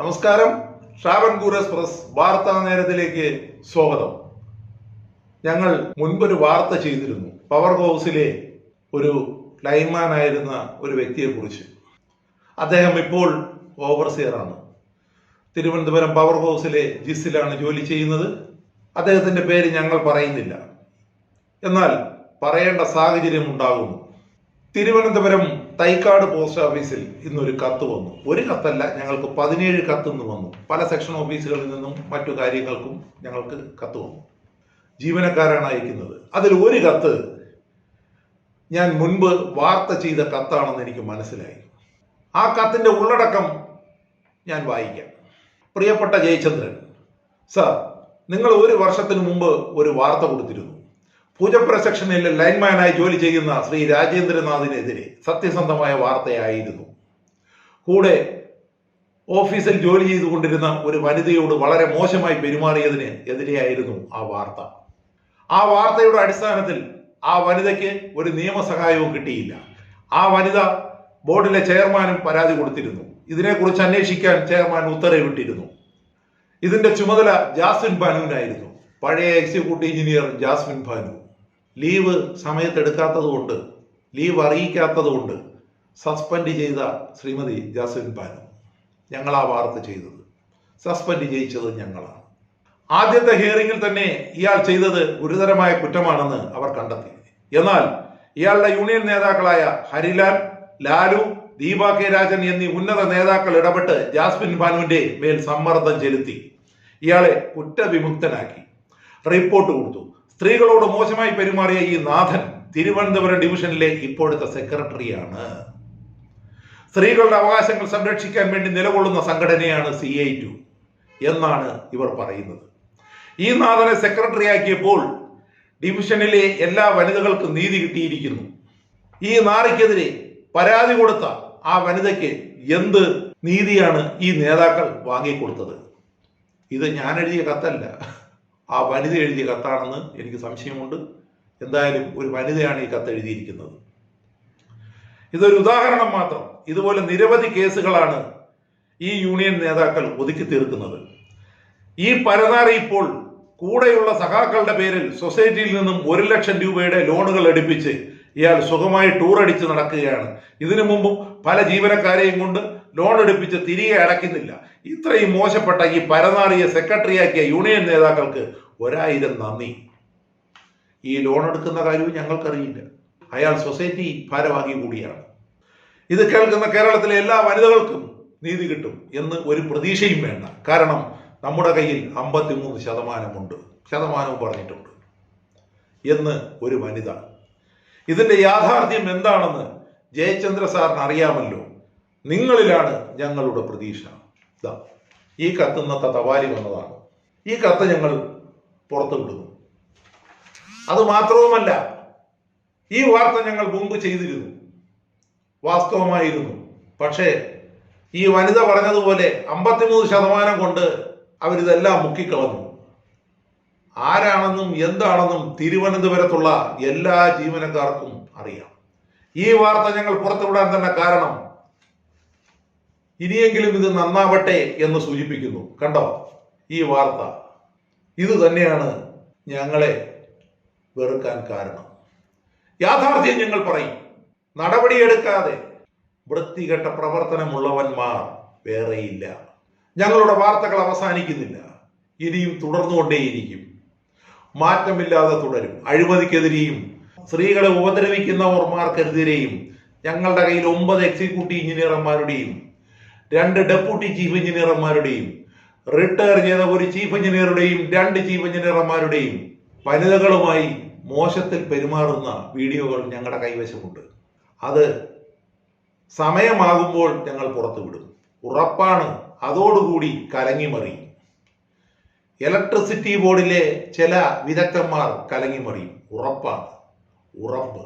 നമസ്കാരം. ട്രാവൻകൂർ എക്സ്പ്രസ് വാർത്താ നേരത്തിലേക്ക് സ്വാഗതം. ഞങ്ങൾ മുൻപൊരു വാർത്ത ചെയ്തിരുന്നു. പവർ ഹൗസിലെ ഒരു ലൈൻമാൻ ആയിരുന്ന ഒരു വ്യക്തിയെക്കുറിച്ച്. അദ്ദേഹം ഇപ്പോൾ ഓവർസിയറാണ് തിരുവനന്തപുരം പവർ ഹൗസിലെ ജിസിലാണ് ജോലി ചെയ്യുന്നത്. അദ്ദേഹത്തിന്റെ പേര് ഞങ്ങൾ പറയുന്നില്ല. എന്നാൽ പറയേണ്ട സാഹചര്യം ഉണ്ടാകുന്നു. തിരുവനന്തപുരം തൈക്കാട് പോസ്റ്റ് ഓഫീസിൽ ഇന്നൊരു കത്ത് വന്നു. ഒരു കത്തല്ല ഞങ്ങൾക്ക് പതിനേഴ് കത്ത് ഇന്ന് വന്നു. പല സെക്ഷൻ ഓഫീസുകളിൽ നിന്നും മറ്റു കാര്യങ്ങൾക്കും ഞങ്ങൾക്ക് കത്ത് വന്നു. ജീവനക്കാരാണ് അയക്കുന്നത്. അതിൽ ഒരു കത്ത് ഞാൻ മുൻപ് വാർത്ത ചെയ്ത കത്താണെന്ന് എനിക്ക് മനസ്സിലായി. ആ കത്തിന്റെ ഉള്ളടക്കം ഞാൻ വായിക്കാം. പ്രിയപ്പെട്ട ജയചന്ദ്രൻ സർ നിങ്ങൾ ഒരു വർഷത്തിന് മുമ്പ് ഒരു വാർത്ത കൊടുത്തിരുന്നു. പൂജപ്പുര സെക്ഷനിൽ ലൈൻമാനായി ജോലി ചെയ്യുന്ന ശ്രീ രാജേന്ദ്രനാഥിനെതിരെ സത്യസന്ധമായ വാർത്തയായിരുന്നു. കൂടെ ഓഫീസിൽ ജോലി ചെയ്തുകൊണ്ടിരുന്ന ഒരു വനിതയോട് വളരെ മോശമായി പെരുമാറിയതിന് എതിരെയായിരുന്നു ആ വാർത്ത. ആ വാർത്തയുടെ അടിസ്ഥാനത്തിൽ ആ വനിതയ്ക്ക് ഒരു നിയമസഹായവും കിട്ടിയില്ല. ആ വനിത ബോർഡിലെ ചെയർമാനും പരാതി കൊടുത്തിരുന്നു. ഇതിനെക്കുറിച്ച് അന്വേഷിക്കാൻ ചെയർമാൻ ഉത്തരവിട്ടിരുന്നു. ഇതിന്റെ ചുമതല ജാസ്മിൻ ഭാനുവിനായിരുന്നു. പഴയ executive engineer Jasmin Bhanu. Leave സമയത്തെടുക്കാത്തത് കൊണ്ട് ലീവ് അറിയിക്കാത്തത് കൊണ്ട് സസ്പെൻഡ് ചെയ്ത ശ്രീമതി ജാസ്മിൻ ബാനു. ഞങ്ങൾ ആ വാർത്ത ചെയ്തത്. സസ്പെൻഡ് ചെയ്യിച്ചത് ഞങ്ങളാണ്. ആദ്യത്തെ ഹിയറിംഗിൽ തന്നെ ഇയാൾ ചെയ്തത് ഗുരുതരമായ കുറ്റമാണെന്ന് അവർ കണ്ടെത്തി. എന്നാൽ ഇയാളുടെ യൂണിയൻ നേതാക്കളായ ഹരിലാൽ ലാലു ദീപ കെ രാജൻ എന്നീ ഉന്നത നേതാക്കൾ ഇടപെട്ട് ജാസ്മിൻ ഭാനുവിന്റെ മേൽ സമ്മർദ്ദം ചെലുത്തി. ഇയാളെ കുറ്റവിമുക്തനാക്കി. റിപ്പോർട്ട് കൊടുത്തു. സ്ത്രീകളോട് മോശമായി പെരുമാറിയ ഈ നാഥൻ തിരുവനന്തപുരം ഡിവിഷനിലെ ഇപ്പോഴത്തെ സെക്രട്ടറിയാണ്. സ്ത്രീകളുടെ അവകാശങ്ങൾ സംരക്ഷിക്കാൻ വേണ്ടി നിലകൊള്ളുന്ന സംഘടനയാണ് സി ഐ ടു എന്നാണ് ഇവർ പറയുന്നത്. ഈ നാഥനെ സെക്രട്ടറി ആക്കിയപ്പോൾ ഡിവിഷനിലെ എല്ലാ വനിതകൾക്കും നീതി കിട്ടിയിരിക്കുന്നു. ഈ നാറിക്കെതിരെ പരാതി കൊടുത്ത ആ വനിതയ്ക്ക് എന്ത് നീതിയാണ് ഈ നേതാക്കൾ വാങ്ങിക്കൊടുത്തത്? ഇത് ഞാൻ എഴുതിയ കത്തല്ല. ആ വനിത എഴുതിയ കത്താണെന്ന് എനിക്ക് സംശയമുണ്ട്. എന്തായാലും ഒരു വനിതയാണ് ഈ കത്ത് എഴുതിയിരിക്കുന്നത്. ഇതൊരു ഉദാഹരണം മാത്രം. ഇതുപോലെ നിരവധി കേസുകളാണ് ഈ യൂണിയൻ നേതാക്കൾ ഒതുക്കി തീർക്കുന്നത്. ഈ പരതാറി ഇപ്പോൾ കൂടെയുള്ള സഖാക്കളുടെ പേരിൽ സൊസൈറ്റിയിൽ നിന്നും ഒരു ലക്ഷം രൂപയുടെ ലോണുകൾ എടുപ്പിച്ച് ഇയാൾ സുഖമായി ടൂർ അടിച്ച് നടക്കുകയാണ്. ഇതിനു മുമ്പും പല ജീവനക്കാരെയും കൊണ്ട് ലോൺ എടുപ്പിച്ച് തിരികെ അടയ്ക്കുന്നില്ല. ഇത്രയും മോശപ്പെട്ട ഈ പരനാറിയെ സെക്രട്ടറിയാക്കിയ യൂണിയൻ നേതാക്കൾക്ക് ഒരായിരം നന്ദി. ഈ ലോൺ എടുക്കുന്ന കാര്യവും ഞങ്ങൾക്കറിയില്ല. അയാൾ സൊസൈറ്റി ഭാരവാഹി കൂടിയാണ്. ഇത് കേൾക്കുന്ന കേരളത്തിലെ എല്ലാ വനിതകൾക്കും നീതി കിട്ടും എന്ന് ഒരു പ്രതീക്ഷയും വേണ്ട. കാരണം നമ്മുടെ കയ്യിൽ അമ്പത്തിമൂന്ന് ശതമാനമുണ്ട്. ശതമാനവും പറഞ്ഞിട്ടുണ്ട്. എന്ന് ഒരു വനിത ഇതിന്റെ യാഥാർത്ഥ്യം എന്താണെന്ന് ജയചന്ദ്ര സാറിന് അറിയാമല്ലോ. നിങ്ങളിലാണ് ഞങ്ങളുടെ പ്രതീക്ഷ. ഈ കത്ത് ഇന്നത്തെ തപാലി വന്നതാണ്. ഈ കത്ത് ഞങ്ങൾ പുറത്തു വിടുന്നു. അത് മാത്രവുമല്ല ഈ വാർത്ത ഞങ്ങൾ മുമ്പ് ചെയ്തിരുന്നു. വാസ്തവമായിരുന്നു. പക്ഷേ ഈ വനിത പറഞ്ഞതുപോലെ അമ്പത്തിമൂന്ന് ശതമാനം കൊണ്ട് അവരിതെല്ലാം മുക്കിക്കളഞ്ഞു. ആരാണെന്നും എന്താണെന്നും തിരുവനന്തപുരത്തുള്ള എല്ലാ ജീവനക്കാർക്കും അറിയാം. ഈ വാർത്ത ഞങ്ങൾ പുറത്തുവിടാൻ തന്നെ കാരണം ഇനിയെങ്കിലും ഇത് നന്നാവട്ടെ എന്ന് സൂചിപ്പിക്കുന്നു. കണ്ടോ? ഈ വാർത്ത. ഇത് തന്നെയാണ് ഞങ്ങളെ വെറുക്കാൻ കാരണം. യാഥാർത്ഥ്യം ഞങ്ങൾ പറയും. നടപടിയെടുക്കാതെ വൃത്തികെട്ട പ്രവർത്തനമുള്ളവന്മാർ വേറെയില്ല. ഞങ്ങളുടെ വാർത്തകൾ അവസാനിക്കുന്നില്ല. ഇനിയും തുടർന്നുകൊണ്ടേയിരിക്കും. മാറ്റമില്ലാതെ തുടരും. അഴിമതിക്കെതിരെയും സ്ത്രീകളെ ഉപദ്രവിക്കുന്നവർമാർക്കെതിരെയും ഞങ്ങളുടെ കയ്യിൽ ഒമ്പത് എക്സിക്യൂട്ടീവ് എഞ്ചിനീയർമാരുടെയും രണ്ട് ഡെപ്യൂട്ടി ചീഫ് എഞ്ചിനീയർമാരുടെയും റിട്ടയർ ചെയ്ത ഒരു ചീഫ് എഞ്ചിനീയറുടെയും രണ്ട് ചീഫ് എഞ്ചിനീയർമാരുടെയും വനിതകളുമായി മോശത്തിൽ പെരുമാറുന്ന വീഡിയോകൾ ഞങ്ങളുടെ കൈവശമുണ്ട്. അത് സമയമാകുമ്പോൾ ഞങ്ങൾ പുറത്തുവിടും. ഉറപ്പാണ്. അതോടുകൂടി കലങ്ങിമറിയും. ഇലക്ട്രിസിറ്റി ബോർഡിലെ ചില വിദഗ്ധന്മാർ കലങ്ങിമറിയും ഉറപ്പാണ്. ഉറപ്പ്.